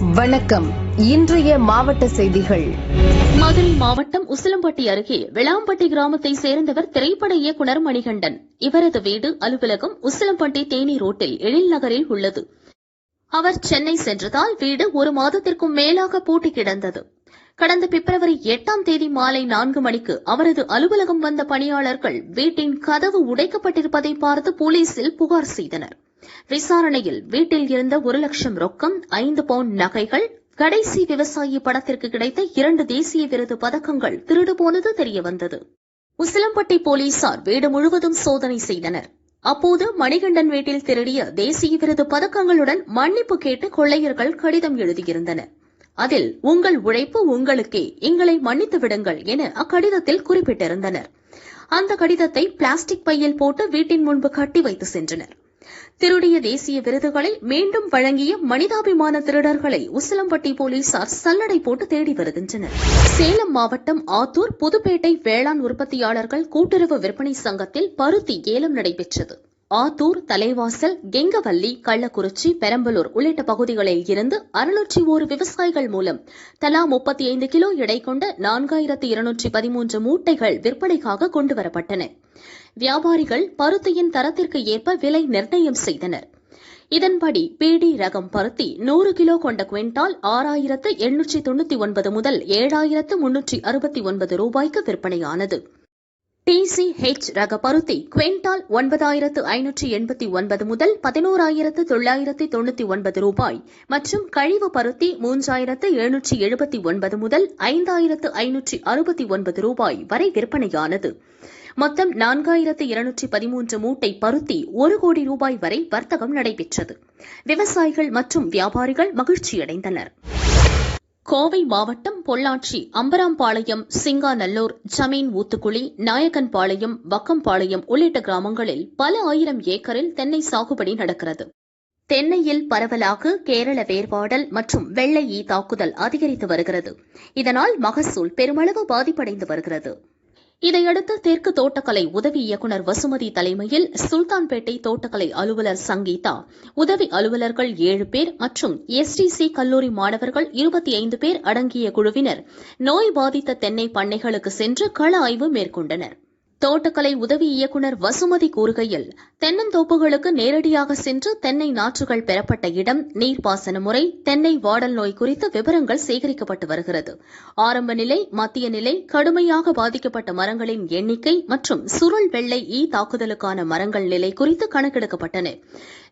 வணக்கம். இன்றைய மாவட்ட செய்திகள். மதுரை மாவட்டம் உசிலம்பட்டி அருகே விளாம்பட்டி கிராமத்தை சேர்ந்தவர் திரைப்பட இயக்குனர் மணிகண்டன். இவரது வீடு அலுவலகம் உசிலம்பட்டி தேனி ரோட்டில் எழில் நகரில் உள்ளது. அவர் சென்னை சென்றதால் வீடு ஒரு மாதத்திற்கும் மேலாக பூட்டி கிடந்தது. கடந்த பிப்ரவரி எட்டாம் தேதி மாலை நான்கு மணிக்கு அவரது அலுவலகம் வந்த பணியாளர்கள் வீட்டின் கதவு உடைக்கப்பட்டிருப்பதை பார்த்து போலீசில் புகார் செய்தனர். விசாரணையில் வீட்டில் இருந்த ஒரு லட்சம் ரொக்கம் ஐந்து பவுண்ட் நகைகள் கடைசி விவசாயி படத்திற்கு கிடைத்த இரண்டு தேசிய விருது பதக்கங்கள் திருடு போனது தெரியவந்தது. உசிலம்பட்டி போலீசார் வீடு முழுவதும் சோதனை செய்தனர். அப்போது மணிகண்டன் வீட்டில் திருடிய தேசிய விருது பதக்கங்களுடன் மன்னிப்பு கேட்டு கொள்ளையர்கள் கடிதம் எழுதியிருந்தனர். அதில் உங்கள் உழைப்பு உங்களுக்கே எங்களை மன்னித்து விடுங்கள் என அக்கடிதத்தில் குறிப்பிட்டிருந்தனர். அந்த கடிதத்தை பிளாஸ்டிக் பையில் போட்டு வீட்டின் முன்பு கட்டி வைத்து சென்றனர். திருடிய தேசிய விருதுகளை மீண்டும் வழங்கிய மனிதாபிமான திருடர்களை உசிலம்பட்டி போலீசார் சல்லடை போட்டு தேடி வருகின்றனர். சேலம் மாவட்டம் ஆத்தூர் புதுப்பேட்டை வேளாண் உற்பத்தியாளர்கள் கூட்டுறவு விற்பனை சங்கத்தில் பருத்தி ஏலம் நடைபெற்றது. ஆத்தூர் தலைவாசல் கெங்கவல்லி கள்ளக்குறிச்சி பெரம்பலூர் உள்ளிட்ட பகுதிகளில் இருந்து அறுநூற்றி ஒரு விவசாயிகள் மூலம் தலா முப்பத்தி ஐந்து கிலோ எடை கொண்ட நான்காயிரத்து இருநூற்றி பதிமூன்று மூட்டைகள் விற்பனைக்காக கொண்டுவரப்பட்டன வியாபாரிகள் பருத்தியின் தரத்திற்கு ஏற்ப விலை நிர்ணயம் செய்தனர். இதன்படி பிடி ரகம் பருத்தி நூறு கிலோ கொண்ட குவிண்டால் ஆறாயிரத்து எண்ணூற்றி தொண்ணூற்றி ஒன்பது முதல் ஏழாயிரத்து முன்னூற்றி அறுபத்தி ஒன்பது ரூபாய்க்கு விற்பனையானது. டிசி ஹெச் ரக பருத்தி குவிண்டால் ஒன்பதாயிரத்து ஐநூற்றி எண்பத்தி ஒன்பது முதல் பதினோராயிரத்து தொள்ளாயிரத்து தொண்ணூற்றி ஒன்பது ரூபாய் மற்றும் கழிவு பருத்தி மூன்றாயிரத்து எழுநூற்றி எழுபத்தி ஒன்பது முதல் ஐந்தாயிரத்து ஐநூற்றி அறுபத்தி ஒன்பது ரூபாய் வரை விற்பனையானது. மொத்தம் நான்காயிரத்து இருநூற்றி பதிமூன்று மூட்டை பருத்தி ஒரு கோடி ரூபாய் வரை வர்த்தகம் நடைபெற்றது. விவசாயிகள் மற்றும் வியாபாரிகள் மகிழ்ச்சியடைந்தனர். கோவை மாவட்டம் பொள்ளாச்சி அம்பராம்பாளையம் சிங்காநல்லூர் ஜமீன் ஊத்துக்குழி நாயக்கன்பாளையம் வக்கம்பாளையம் உள்ளிட்ட கிராமங்களில் பல ஆயிரம் ஏக்கரில் தென்னை சாகுபடி நடக்கிறது. தென்னையில் பரவலாக கேரள வேர்பாடல் மற்றும் வெள்ளை ஈ தாக்குதல் அதிகரித்து வருகிறது. இதனால் மகசூல் பெருமளவு பாதிப்படைந்து வருகிறது. இதையடுத்து தெற்கு தோட்டக்கலை உதவி இயக்குநர் வசுமதி தலைமையில் சுல்தான்பேட்டை தோட்டக்கலை அலுவலர் சங்கீதா உதவி அலுவலர்கள் ஏழு பேர் மற்றும் எஸ்டிசி கல்லூரி மாணவர்கள் இருபத்தி ஐந்து பேர் அடங்கிய குழுவினர். நோய் பாதித்த தென்னை பண்ணைகளுக்கு சென்று கள ஆய்வு மேற்கொண்டனர். தோட்டக்கலை உதவி இயக்குநர் வசுமதி கூறுகையில் தென்னந்தோப்புகளுக்கு நேரடியாக சென்று தென்னை நாற்றுகள் பெறப்பட்ட இடம் நீர்ப்பாசன முறை தென்னை வாடல் நோய் குறித்து விவரங்கள் சேகரிக்கப்பட்டு வருகிறது. ஆரம்ப நிலை மத்திய நிலை கடுமையாக பாதிக்கப்பட்ட மரங்களின் எண்ணிக்கை மற்றும் சுருள் வெள்ளை ஈ தாக்குதலுக்கான மரங்கள் நிலை குறித்து கணக்கெடுக்கப்பட்டன.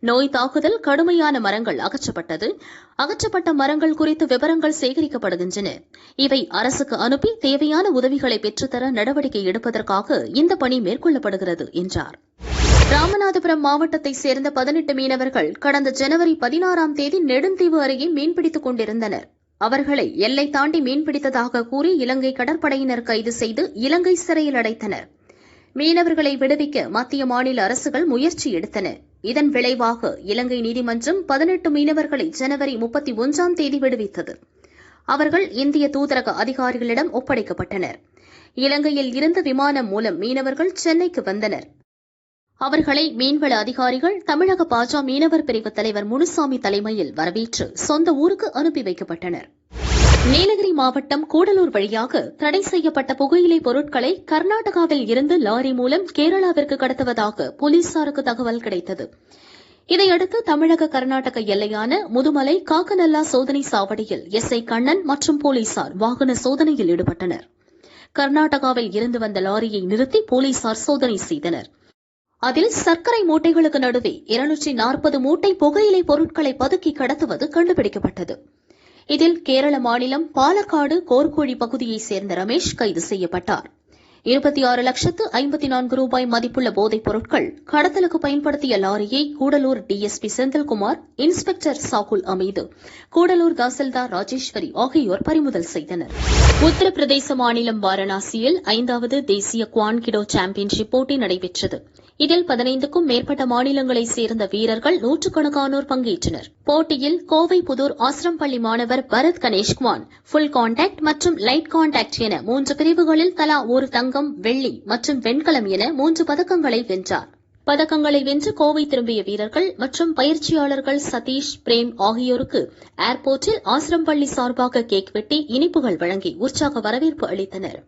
நோய் தாக்குதல் கடுமையான மரங்கள் அகற்றப்பட்டது. அகற்றப்பட்ட மரங்கள் குறித்து விவரங்கள் சேகரிக்கப்படுகின்றன. இவை அரசுக்கு அனுப்பி தேவையான உதவிகளை பெற்றுத்தர நடவடிக்கை எடுப்பதற்காக இந்த பணி மேற்கொள்ளப்படுகிறது என்றார். ராமநாதபுரம் மாவட்டத்தைச் சேர்ந்த பதினெட்டு மீனவர்கள் கடந்த ஜனவரி பதினாறாம் தேதி நெடுந்தீவு அருகே மீன்பிடித்துக் கொண்டிருந்தனர். அவர்களை எல்லை தாண்டி மீன்பிடித்ததாக கூறி இலங்கை கடற்படையினர் கைது செய்து இலங்கை சிறையில் அடைத்தனர். மீனவர்களை விடுவிக்க மத்திய மாநில அரசுகள் முயற்சி எடுத்தன. இதன் விளைவாக இலங்கை நீதிமன்றம் பதினெட்டு மீனவர்களை ஜனவரி முப்பத்தி ஒன்றாம் தேதி விடுவித்தது. அவர்கள் இந்திய தூதரக அதிகாரிகளிடம் ஒப்படைக்கப்பட்டனர். இலங்கையில் இருந்த விமானம் மூலம் மீனவர்கள் சென்னைக்கு வந்தனர். அவர்களை மீன்வள அதிகாரிகள் தமிழக பாஜ மீனவர் பிரிவு தலைவர் முனுசாமி தலைமையில் வரவேற்று சொந்த ஊருக்கு அனுப்பி வைக்கப்பட்டனர். நீலகிரி மாவட்டம் கூடலூர் வழியாக தடை செய்யப்பட்ட புகையிலை பொருட்களை கர்நாடகாவில் இருந்து லாரி மூலம் கேரளாவிற்கு கடத்துவதாக போலீசாருக்கு தகவல் கிடைத்தது. இதையடுத்து தமிழக கர்நாடக எல்லையான முதுமலை காக்கநல்லா சோதனை சாவடியில் எஸ் ஐ கண்ணன் மற்றும் போலீசார் வாகன சோதனையில் ஈடுபட்டனர். கர்நாடகாவில் இருந்து வந்த லாரியை நிறுத்தி போலீசார் சோதனை செய்தனர். அதில் சர்க்கரை மூட்டைகளுக்கு நடுவே இருநூற்றி நாற்பது மூட்டை புகையிலை பொருட்களை பதுக்கி கடத்துவது கண்டுபிடிக்கப்பட்டது. இதில் கேரள மாநிலம் பாலக்காடு கோர்கோழி பகுதியைச் சேர்ந்த ரமேஷ் கைது செய்யப்பட்டார். இருபத்தி ஆறு லட்சத்து ஐம்பத்தி நான்கு ரூபாய் மதிப்புள்ள போதைப் பொருட்கள் கடத்தலுக்கு பயன்படுத்திய லாரியை கூடலூர் டிஎஸ்பி செந்தில்குமார் இன்ஸ்பெக்டர் சாகுல் அமீது கூடலூர் தாசில்தார் ராஜேஸ்வரி ஆகியோர் பறிமுதல் செய்தனர். உத்தரப்பிரதேச மாநிலம் வாரணாசியில் ஐந்தாவது தேசிய குவான்கிடோ சாம்பியன்ஷிப் போட்டி நடைபெற்றது. இதில் பதினைந்துக்கும் மேற்பட்ட மாநிலங்களைச் சேர்ந்த வீரர்கள் நூற்றுக்கணக்கானோர் பங்கேற்றனர். போட்டியில் கோவை புதூர் ஆசிரம் பள்ளி மாணவர் பரத் கணேஷ்குமார் ஃபுல் கான்டாக்ட் மற்றும் லைட் கான்டாக்ட் என மூன்று பிரிவுகளில் தலா ஒரு தங்க தங்கம் வெள்ளி மற்றும் வெண்கலம் என மூன்று பதக்கங்களை வென்றார். பதக்கங்களை வென்று கோவை திரும்பிய வீரர்கள் மற்றும் பயிற்சியாளர்கள் சதீஷ் பிரேம் ஆகியோருக்கு ஏர்போர்ட்டில் ஆசிரம் பள்ளி சார்பாக கேக் வெட்டி இனிப்புகள் வழங்கி உற்சாக வரவேற்பு அளித்தனர்.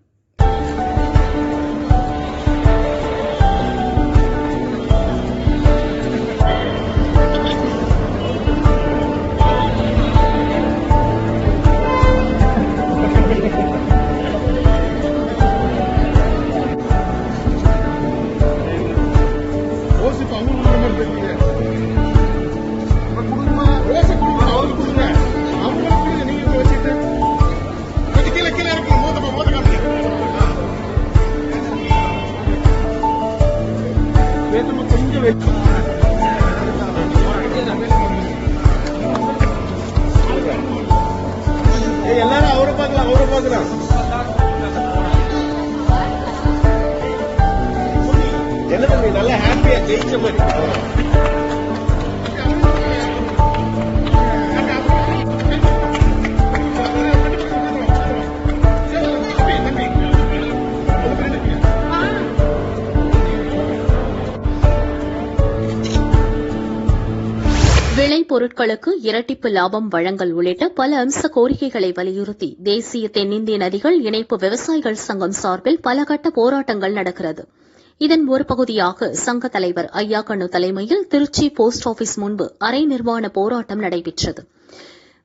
விளை இரட்டிப்பு லாபம் வழங்கல் உள்ளிட்ட பல அம்ச கோரிக்கைகளை வலியுறுத்தி தேசிய தென்னிந்திய நதிகள் இணைப்பு விவசாயிகள் சங்கம் சார்பில் பல கட்ட போராட்டங்கள் நடக்கிறது. இதன் ஒரு பகுதியாக சங்க தலைவர் ஐயாக்கண்ணு தலைமையில் திருச்சி போஸ்ட் ஆபீஸ் முன்பு அரை நிர்வாண போராட்டம் நடைபெற்றது.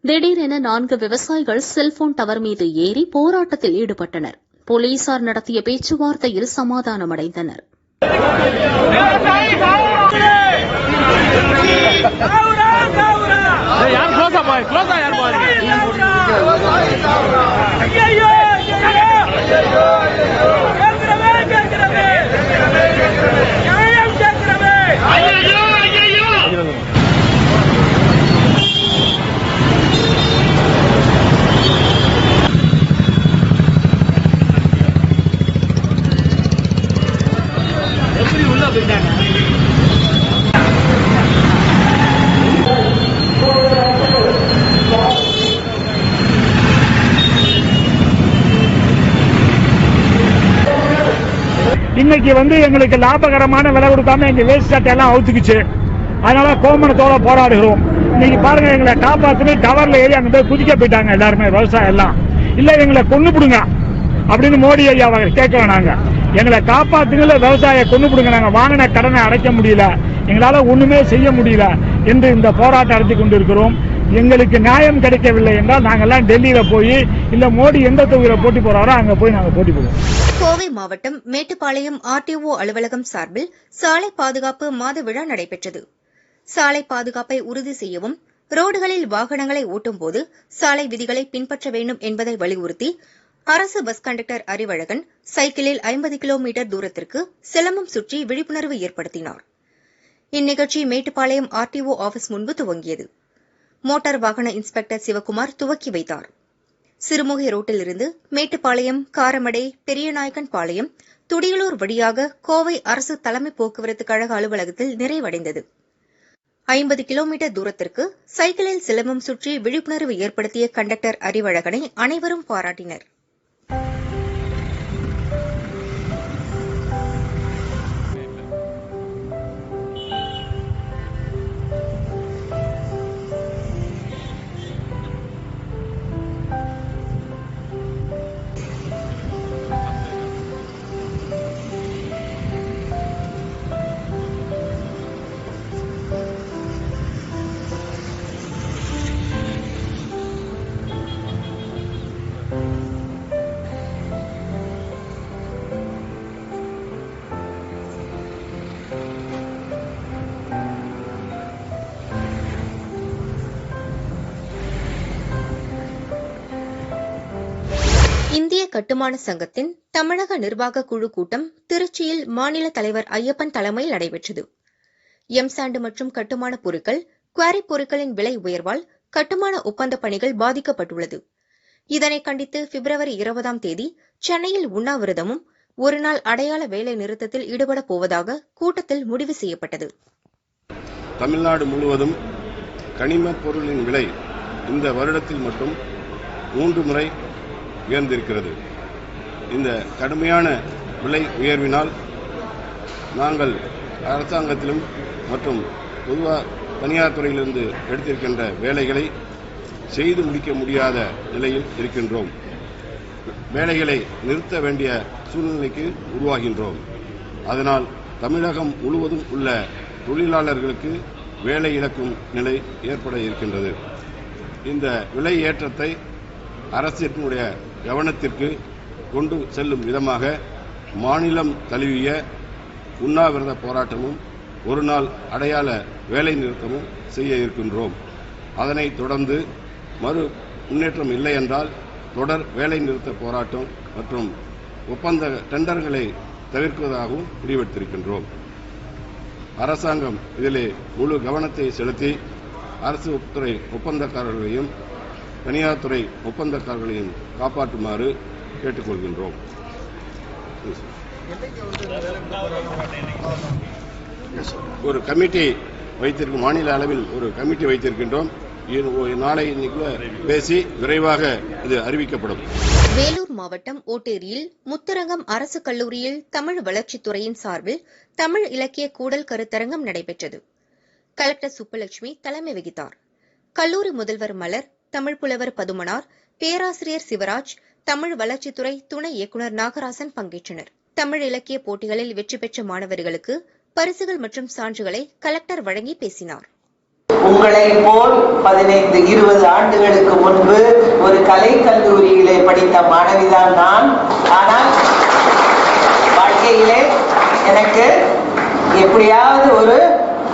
திடீரென நான்கு விவசாயிகள் செல்போன் டவர் மீது ஏறி போராட்டத்தில் ஈடுபட்டனர். போலீசார் நடத்திய பேச்சுவார்த்தையில் சமாதானமடைந்தனர். யார் ಯಾರು ಕ್ಲೋಸ ಬಾಯ್ ಕ್ಲೋಸ ಯಾರು ಬಾಯ್ ಅಯ್ಯೋ இன்னைக்கு வந்து எங்களுக்கு லாபகரமான விலை கொடுக்காம எங்க வேஸ்ட் சட்டை எல்லாம் அவுத்துக்குச்சு. அதனால கோமணத்தோட போராடுகிறோம். இன்னைக்கு பாருங்க எங்களை காப்பாத்துன்னு டவர்ல ஏறி அங்க போய் குதிக்க போயிட்டாங்க எல்லாருமே விவசாயம் எல்லாம். இல்ல எங்களை கொண்டு பிடுங்க அப்படின்னு மோடி ஐயா அவங்க கேட்கிறோம் நாங்க. எங்களை காப்பாத்துங்கள விவசாய கொண்டு பிடுங்க நாங்க. வாங்கின கடனை அடைக்க முடியல. எங்களால ஒண்ணுமே செய்ய முடியல என்று இந்த போராட்டம் நடத்தி கொண்டிருக்கிறோம். எங்களுக்கு நியாயம் கிடைக்கவில்லை என்றால் நாங்கெல்லாம் டெல்லியில போய் இல்ல மோடி எந்த தொகுதியில போட்டி போறாரோ அங்க போய் நாங்க போட்டி போடுவோம். கோவை மாவட்டம் மேட்டுப்பாளையம் ஆர்டிஓ அலுவலகம் சார்பில் சாலை பாதுகாப்பு மாத விழா நடைபெற்றது. சாலை பாதுகாப்பை உறுதி செய்யவும் ரோடுகளில் வாகனங்களை ஓட்டும்போது சாலை விதிகளை பின்பற்ற வேண்டும் என்பதை வலியுறுத்தி அரசு பஸ் கண்டக்டர் அறிவழகன் சைக்கிளில் ஐம்பது கிலோமீட்டர் தூரத்திற்கு சிலம்பம் சுற்றி விழிப்புணர்வு ஏற்படுத்தினார். இந்நிகழ்ச்சி மேட்டுப்பாளையம் ஆர்டிஓ ஆபீஸ் முன்பு துவங்கியது. மோட்டார் வாகன இன்ஸ்பெக்டர் சிவக்குமார் துவக்கி வைத்தார். சிறுமுகை ரோட்டிலிருந்து மேட்டுப்பாளையம் காரமடை பெரியநாயக்கன் பாளையம் துடியலூர் வழியாக கோவை அரசு தலைமை போக்குவரத்து கழக அலுவலகத்தில் நிறைவடைந்தது. ஐம்பது கிலோமீட்டர் தூரத்திற்கு சைக்கிளில் சிலம்பம் சுற்றி விழிப்புணர்வு ஏற்படுத்திய கண்டக்டர் அறிவழகனை அனைவரும் பாராட்டினர். இந்திய கட்டுமான சங்கத்தின் தமிழக நிர்வாக குழு கூட்டம் திருச்சியில் மாநில தலைவர் ஐயப்பன் தலைமையில் நடைபெற்றது. எம்சாண்டு மற்றும் கட்டுமான பொருட்கள் குவாரி பொருட்களின் விலை உயர்வால் கட்டுமான ஒப்பந்த பணிகள் பாதிக்கப்பட்டுள்ளது. இதனை கண்டித்து பிப்ரவரி இருபதாம் தேதி சென்னையில் உண்ணாவிரதமும் ஒருநாள் அடையாள வேலை நிறுத்தத்தில் ஈடுபடப் போவதாக கூட்டத்தில் முடிவு செய்யப்பட்டது. தமிழ்நாடு முழுவதும் கனிம பொருளின் விலை இந்த வருடத்தில் மட்டும் மூன்று முறை உயர்ந்திருக்கிறது. இந்த கடுமையான விலை உயர்வினால் நாங்கள் அரசாங்கத்திலும் மற்றும் பொதுவாக தனியார் துறையிலிருந்து எடுத்திருக்கின்ற வேலைகளை செய்து முடிக்க முடியாத நிலையில் இருக்கின்றோம். வேலைகளை நிறுத்த வேண்டிய சூழ்நிலைக்கு உருவாகின்றோம். அதனால் தமிழகம் முழுவதும் உள்ள தொழிலாளர்களுக்கு வேலை இழக்கும் நிலை ஏற்பட இருக்கின்றது. இந்த விலை ஏற்றத்தை அரசினுடைய கவனத்திற்கு கொண்டு செல்லும் விதமாக மாநிலம் தழுவிய உண்ணாவிரத போராட்டமும் ஒரு நாள் அடையாள வேலை நிறுத்தமும் செய்ய இருக்கின்றோம். அதனைத் தொடர்ந்து மறு முன்னேற்றம் இல்லை என்றால் தொடர் வேலை நிறுத்த போராட்டம் மற்றும் ஒப்பந்த டெண்டர்களை தவிர்ப்பதாகவும் முடிவெடுத்திருக்கின்றோம். அரசாங்கம் இதிலே முழு கவனத்தை செலுத்தி அரசு துறை ஒப்பந்தக்காரர்களையும் தனியார் துறை ஒப்பந்தக்காரர்களையும் காப்பாற்றுமாறு கேட்டுக்கொள்கின்றோம். ஒரு கமிட்டி வைத்திருக்கும் மாநில அளவில் ஒரு கமிட்டி வைத்திருக்கின்றோம். நாளை இன்னைக்குள்ள பேசி விரைவாக இது அறிவிக்கப்படும். வேலூர் மாவட்டம் ஓட்டேரியில் முத்தரங்கம் அரசு கல்லூரியில் தமிழ் வளர்ச்சித்துறையின் சார்பில் தமிழ் இலக்கிய கூடல் கருத்தரங்கம் நடைபெற்றது. கலெக்டர் சுப்புலட்சுமி தலைமை வகித்தார். கல்லூரி முதல்வர் மலர் தமிழ் புலவர் பதுமனார் பேராசிரியர் சிவராஜ் தமிழ் வளர்ச்சித்துறை துணை இயக்குநர் நாகராசன் பங்கேற்றனர். தமிழ் இலக்கிய போட்டிகளில் வெற்றி பெற்ற மாணவர்களுக்கு பரிசுகள் மற்றும் சான்றுகளை கலெக்டர் வழங்கி பேசினார். உங்களை போல் பதினைந்து இருபது ஆண்டுகளுக்கு முன்பு ஒரு கலை கல்லூரியிலே படித்த மாணவிதான் நான். ஆனால் வாழ்க்கையிலே எனக்கு எப்படியாவது ஒரு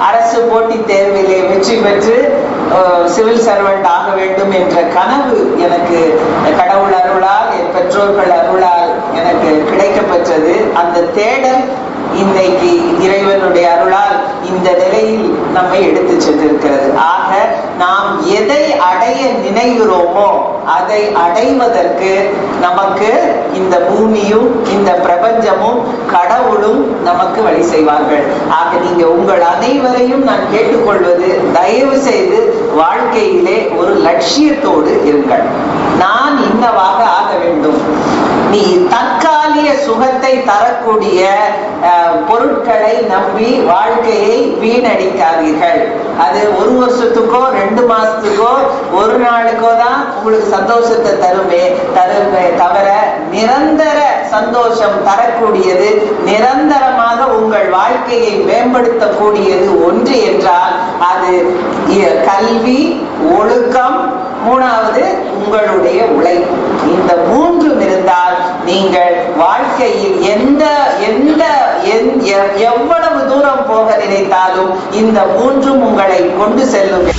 அரசு போட்டித் தேர்விலே வெற்றி பெற்று சிவில் சர்வெண்ட் ஆக வேண்டும் என்ற கனவு எனக்கு கடவுள் அருளால் என் பெற்றோர்கள் அருளால் எனக்கு கிடைக்கப்பெற்றது. அந்த தேடல் இன்றைக்கு இறைவனுடைய அருளால் இந்த நிலையில் நம்மை எடுத்து சென்றிருக்கிறது. ஆக நாம் எதை அடைய நினைகிறோமோ அதை அடைவதற்கு நமக்கு இந்த பூமியும் இந்த பிரபஞ்சமும் கடவுளும் நமக்கு வழி செய்வார்கள். ஆக நீங்க உங்கள் அனைவரையும் நான் கேட்டுக்கொள்வது தயவு செய்து வாழ்க்கையிலே ஒரு லட்சியத்தோடு இருங்கள். நான் இன்னவாக ஆக வேண்டும். நீ தற்காலிக சுகத்தை தரக்கூடிய பொருட்களை நம்பி வாழ்க்கையை வீணடிக்காதீர்கள். அது ஒரு வருஷத்துக்கோ ரெண்டு மாசத்துக்கோ ஒரு நாளுக்கோ தான் உங்களுக்கு சந்தோஷத்தை தருமே தருமே தவிர நிரந்தர சந்தோஷம் தரக்கூடியது நிரந்தரமாக உங்கள் வாழ்க்கையை மேம்படுத்தக்கூடியது ஒன்று என்றால் அது கல்வி ஒழுக்கம் மூணாவது உங்களுடைய உழைப்பு இந்த மூன்றும் இருந்தால் நீங்கள் வாழ்க்கையில் எந்த எந்த எவ்வளவு தூரம் போக நினைத்தாலும் இந்த மூன்றும் உங்களை கொண்டு செல்லும்.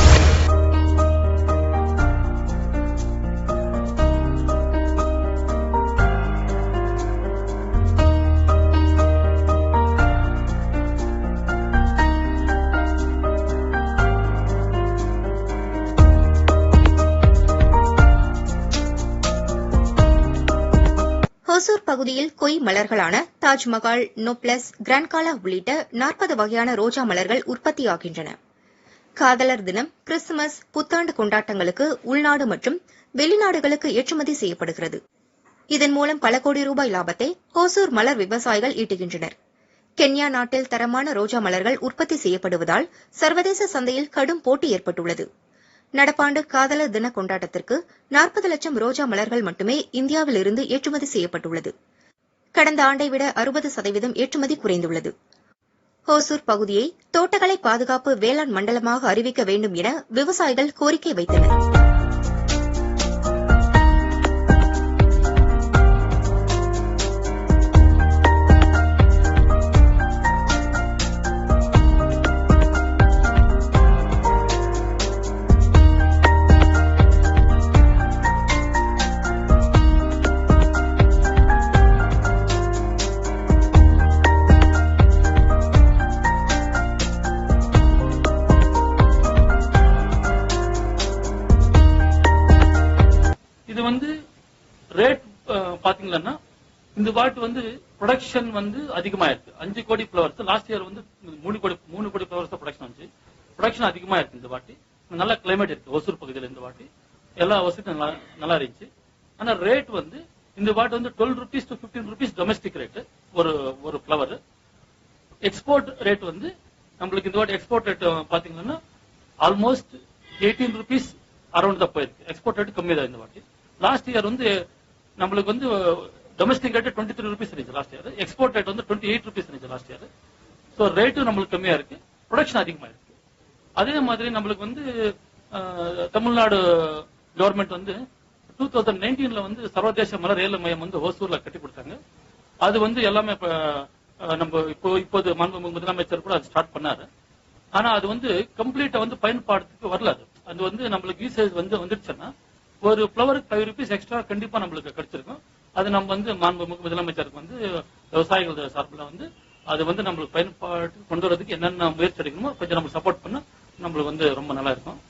கொய் மலர்களான தாஜ்மஹால் நோப்ளஸ் கிராண்ட்காலா உள்ளிட்ட நாற்பது வகையான ரோஜா மலர்கள் உற்பத்தியாகின்றன. காதலர் தினம் கிறிஸ்துமஸ் புத்தாண்டு கொண்டாட்டங்களுக்கு உள்நாடு மற்றும் வெளிநாடுகளுக்கு ஏற்றுமதி செய்யப்படுகிறது. இதன் மூலம் பல கோடி ரூபாய் லாபத்தை ஹோசூர் மலர் விவசாயிகள் ஈட்டுகின்றனர். கென்யா நாட்டில் தரமான ரோஜா மலர்கள் உற்பத்தி செய்யப்படுவதால் சர்வதேச சந்தையில் கடும் போட்டி ஏற்பட்டுள்ளது. நடப்பாண்டு காதலர் தின கொண்டாட்டத்திற்கு நாற்பது லட்சம் ரோஜா மலர்கள் மட்டுமே இந்தியாவிலிருந்து ஏற்றுமதி செய்யப்பட்டுள்ளது. கடந்த ஆண்டை விட அறுபது சதவீதம் ஏற்றுமதி குறைந்துள்ளது. ஹோசூர் பகுதியை தோட்டக்கலை பாதுகாப்பு வேளாண் மண்டலமாக அறிவிக்க வேண்டும் என விவசாயிகள் கோரிக்கை வைத்தனர். இந்த வந்து ப்ரொடக்ஷன் வந்து அதிகமா இருக்கு அஞ்சு கோடி ஃபிளவர்ஸ் லாஸ்ட் இயர் வந்து மூணு கோடி மூணு கோடி பிளவர்ஸ் ப்ரொடக்ஷன் வந்துச்சு. ப்ரொடக்ஷன் அதிகமா இருக்கு இந்த வாட்டி. நல்ல கிளைமேட் இருக்கு. ஒசூர் பகுதியில் இந்த வாட்டி. எல்லா வசதியும் நல்லா நல்லா இருந்துச்சு. ஆனா ரேட் வந்து இந்த வாட்டி வந்து twelve rupees to fifteen rupees domestic rate ஒரு ஒரு ஃபிளவர் எக்ஸ்போர்ட் ரேட் வந்து நம்மளுக்கு இந்த வாட்டி எக்ஸ்போர்ட் ரேட் பாத்தீங்கன்னா ஆல்மோஸ்ட் எயிட்டீன் ருபீஸ் அரௌண்ட் தான் போயிருக்கு. எக்ஸ்போர்ட் ரேட் கம்மி தான் இந்த வாட்டி. லாஸ்ட் இயர் வந்து நம்மளுக்கு வந்து domestic rate twenty three rupees இருந்துச்சு லாஸ்ட் இயர் எக்ஸ்போர்ட் ரேட் வந்து டுவெண்ட்டி எயிட் ருபீஸ் இருந்துச்சு லாஸ்ட் இயர் ஸோ ரேட்டும் நம்மளுக்கு கம்மியா இருக்கு. ப்ரொடக்ஷன் அதிகமா இருக்கு. அதே மாதிரி நம்மளுக்கு வந்து தமிழ்நாடு கவர்மெண்ட் வந்து டூ தௌசண்ட் நைன்டீன்ல வந்து சர்வதேச மலர் ரயில் மையம் வந்து ஓசூர்ல கட்டி கொடுத்தாங்க. அது வந்து எல்லாமே நம்ம இப்போ இப்போது மாண்புமிகு முதலமைச்சர் கூட அது ஸ்டார்ட் பண்ணாரு. ஆனா அது வந்து கம்ப்ளீட்டா வந்து பயன்பாடுக்கு வரல அது. அது வந்து நம்மளுக்கு யூசேஜ் வந்து வந்துடுச்சுன்னா ஒரு ஃபிளவருக்கு ஃபைவ் ருபீஸ் எக்ஸ்ட்ரா கண்டிப்பா நம்மளுக்கு கிடைச்சிருக்கும். அது நம்ம வந்து மாண்புமிகு முதலமைச்சருக்கு வந்து விவசாயிகள் சார்பில் வந்து அது வந்து நம்மளுக்கு பயன்பாட்டு கொண்டு வரதுக்கு என்னென்ன முயற்சி எடுக்கணுமோ கொஞ்சம் நம்ம சப்போர்ட் பண்ணா நம்மளுக்கு வந்து ரொம்ப நல்லா இருக்கும்.